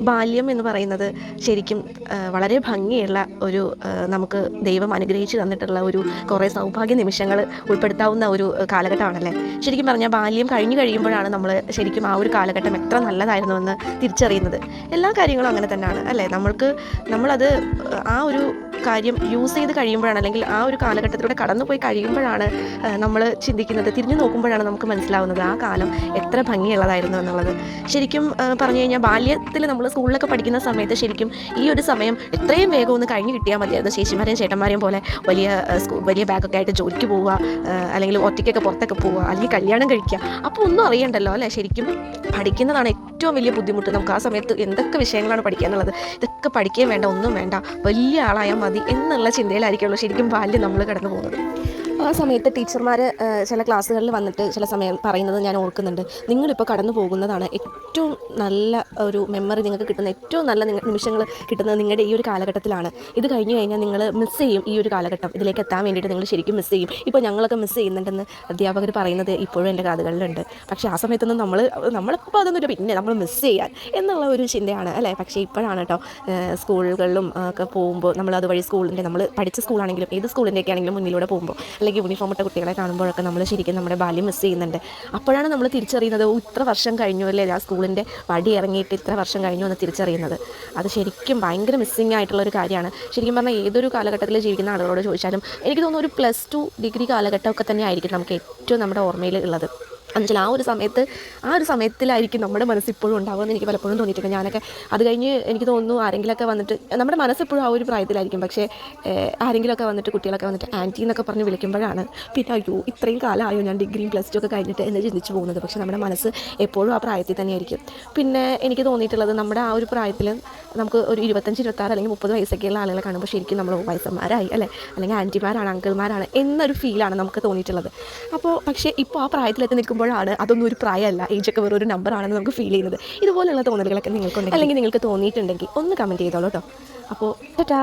ബാല്യം എന്ന് പറയുന്നത് ശരിക്കും വളരെ ഭംഗിയുള്ള ഒരു നമുക്ക് ദൈവം അനുഗ്രഹിച്ചു തന്നിട്ടുള്ള ഒരു കുറേ സൗഭാഗ്യ നിമിഷങ്ങൾ ഉൾപ്പെടുത്താവുന്ന ഒരു കാലഘട്ടമാണല്ലേ? ശരിക്കും പറഞ്ഞാൽ ബാല്യം കഴിഞ്ഞു കഴിയുമ്പോഴാണ് നമ്മൾ ശരിക്കും ആ ഒരു കാലഘട്ടം എത്ര നല്ലതായിരുന്നുവെന്ന് തിരിച്ചറിയുന്നത്. എല്ലാ കാര്യങ്ങളും അങ്ങനെ തന്നെയാണ് അല്ലേ? നമ്മൾക്ക് നമ്മളത് ആ ഒരു കാര്യം യൂസ് ചെയ്ത് കഴിയുമ്പോഴാണ് അല്ലെങ്കിൽ ആ ഒരു കാലഘട്ടത്തിലൂടെ കടന്നുപോയി കഴിയുമ്പോഴാണ് നമ്മൾ ചിന്തിക്കുന്നത് തിരിഞ്ഞു നോക്കുമ്പോഴാണ് നമുക്ക് മനസ്സിലാവുന്നത് ആ കാലം എത്ര ഭംഗിയുള്ളതായിരുന്നു എന്നുള്ളത്. ശരിക്കും പറഞ്ഞു കഴിഞ്ഞാൽ ബാല്യത്തിൽ നമ്മൾ സ്കൂളിലൊക്കെ പഠിക്കുന്ന സമയത്ത് ശരിക്കും ഈ ഒരു സമയം എത്രയും വേഗം ഒന്ന് കഴിഞ്ഞ് കിട്ടിയാൽ മതിയായിരുന്നു ചേച്ചിമാരെയും ചേട്ടന്മാരെയും പോലെ വലിയ വലിയ ബാഗൊക്കെ ആയിട്ട് ജോലിക്ക് പോവുക അല്ലെങ്കിൽ ഒറ്റയ്ക്കൊക്കെ പുറത്തൊക്കെ പോവുക അല്ലെങ്കിൽ കല്യാണം കഴിക്കുക. അപ്പോൾ ഒന്നും അറിയണ്ടല്ലോ അല്ലേ? ശരിക്കും പഠിക്കുന്നതാണ് ഏറ്റവും വലിയ ബുദ്ധിമുട്ട് നമുക്ക് ആ സമയത്ത് എന്തൊക്കെ വിഷയങ്ങളാണ് പഠിക്കാനുള്ളത്? ഇതൊക്കെ പഠിക്കുകയും വേണ്ട ഒന്നും വേണ്ട. വലിയ ആളായാൽ മതി എന്നുള്ള ചിന്തയിലായിരിക്കുള്ളൂ ശരിക്കും ബാല്യം നമ്മൾ കടന്നു പോകുന്നത് ആ സമയത്ത് ടീച്ചർമാർ ചില ക്ലാസ്സുകളിൽ വന്നിട്ട് ചില സമയം പറയുന്നത് ഞാൻ ഓർക്കുന്നുണ്ട്. നിങ്ങളിപ്പോൾ കടന്നു പോകുന്നതാണ് ഏറ്റവും നല്ല ഒരു മെമ്മറി നിങ്ങൾക്ക് കിട്ടുന്ന ഏറ്റവും നല്ല നിമിഷങ്ങൾ കിട്ടുന്നത് നിങ്ങളുടെ ഈ ഒരു കാലഘട്ടത്തിലാണ്. ഇത് കഴിഞ്ഞ് കഴിഞ്ഞാൽ നിങ്ങൾ മിസ് ചെയ്യും ഈ ഒരു കാലഘട്ടം. ഇതിലേക്ക് എത്താൻ വേണ്ടിയിട്ട് നിങ്ങൾ ശരിക്കും മിസ് ചെയ്യും. ഇപ്പോൾ ഞങ്ങളൊക്കെ മിസ് ചെയ്യുന്നുണ്ടെന്ന് അധ്യാപകർ പറയുന്നത് ഇപ്പോഴും എന്റെ കാതുകളിലുണ്ട്. പക്ഷേ ആ സമയത്തൊന്നും നമ്മൾ നമ്മളിപ്പോൾ അതൊന്നും പിന്നെ നമ്മൾ മിസ് ചെയ്യാൻ എന്നുള്ള ഒരു ചിന്തയാണ് അല്ലേ? പക്ഷേ ഇപ്പോഴാണ് കേട്ടോ സ്കൂളുകളിലും ഒക്കെ പോകുമ്പോൾ നമ്മൾ അതുവഴി സ്കൂളിന്റെ നമ്മൾ പഠിച്ച സ്കൂളാണെങ്കിലും ഏത് സ്കൂളിന്റെയൊക്കെ ആണെങ്കിലും മുന്നിലൂടെ പോകുമ്പോൾ അല്ലെങ്കിൽ യൂണിഫോം ഇട്ട കുട്ടികളെ കാണുമ്പോഴൊക്കെ നമ്മൾ ശരിക്കും നമ്മുടെ ബാല്യം മിസ് ചെയ്യുന്നുണ്ട്. അപ്പോഴാണ് നമ്മൾ തിരിച്ചറിയുന്നത് ഇത്ര വർഷം കഴിഞ്ഞു അല്ലേ? ആ സ്കൂളിന്റെ വടി ഇറങ്ങിയിട്ട് ഇത്ര വർഷം കഴിഞ്ഞു എന്ന് തിരിച്ചറിയുന്നത്. അത് ശരിക്കും ഭയങ്കര മിസ്സിങ് ആയിട്ടുള്ള ഒരു കാര്യമാണ്. ശരിക്കും പറഞ്ഞാൽ ഏതൊരു കാലഘട്ടത്തിൽ ജീവിക്കുന്ന ആളുകളോട് ചോദിച്ചാലും എനിക്ക് തോന്നുന്നു ഒരു പ്ലസ് ടു ഡിഗ്രി കാലഘട്ടമൊക്കെ തന്നെ ആയിരിക്കും നമുക്ക് ഏറ്റവും നമ്മുടെ ഓർമ്മയിൽ ഉള്ളത്. എന്നുവെച്ചാൽ ആ ഒരു സമയത്ത് ആ ഒരു സമയത്തിലായിരിക്കും നമ്മുടെ മനസ്സ് ഇപ്പോഴും ഉണ്ടാവുമെന്ന് എനിക്ക് പലപ്പോഴും തോന്നിയിട്ടുണ്ട്. ഞാനൊക്കെ അത് കഴിഞ്ഞ് എനിക്ക് തോന്നുന്നു ആരെങ്കിലുമൊക്കെ വന്നിട്ട് നമ്മുടെ മനസ്സ് എപ്പോഴും ആ ഒരു പ്രായത്തിലായിരിക്കും. പക്ഷേ ആരെങ്കിലുമൊക്കെ വന്നിട്ട് കുട്ടികളൊക്കെ വന്നിട്ട് ആന്റി എന്നൊക്കെ പറഞ്ഞ് വിളിക്കുമ്പോഴാണ് പിന്നെ അയ്യോ ഇത്രയും കാലമായോ ഞാൻ ഡിഗ്രിയും പ്ലസ് ടു ഒക്കെ കഴിഞ്ഞിട്ട് എന്ന് ചിന്തിച്ചു പോകുന്നത്. പക്ഷേ നമ്മുടെ മനസ്സ് എപ്പോഴും ആ പ്രായത്തിൽ തന്നെയായിരിക്കും. പിന്നെ എനിക്ക് തോന്നിയിട്ടുള്ളത് നമ്മുടെ ആ ഒരു പ്രായത്തിൽ നമുക്ക് ഒരു ഇരുപത്തഞ്ച് ഇരുപത്താറ് അല്ലെങ്കിൽ മുപ്പത് വയസ്സൊക്കെയുള്ള ആളുകളെ കാണുമ്പോൾ ശരിക്കും നമ്മൾ വയസ്സന്മാരായി അല്ലേ? അല്ലെങ്കിൽ ആന്റിമാരാണ് അങ്കിൾമാരാണ് എന്നൊരു ഫീലാണ് നമുക്ക് തോന്നിയിട്ടുള്ളത്. അപ്പോൾ പക്ഷേ ഇപ്പോൾ ആ പ്രായത്തിലെത്തി നിൽക്കുമ്പോഴാണ് അതൊന്നും ഒരു പ്രായമല്ല. ഏജൊക്കെ വെറും ഒരു നമ്പറാണെന്ന് നമുക്ക് ഫീൽ ചെയ്യുന്നത്. ഇതുപോലുള്ള തോന്നലുകളൊക്കെ നിങ്ങൾക്കുണ്ടെങ്കിൽ അല്ലെങ്കിൽ നിങ്ങൾക്ക് തോന്നിയിട്ടുണ്ടെങ്കിൽ ഒന്ന് കമന്റ് ചെയ്തോളൂ കേട്ടോ അപ്പോൾ ടാറ്റാ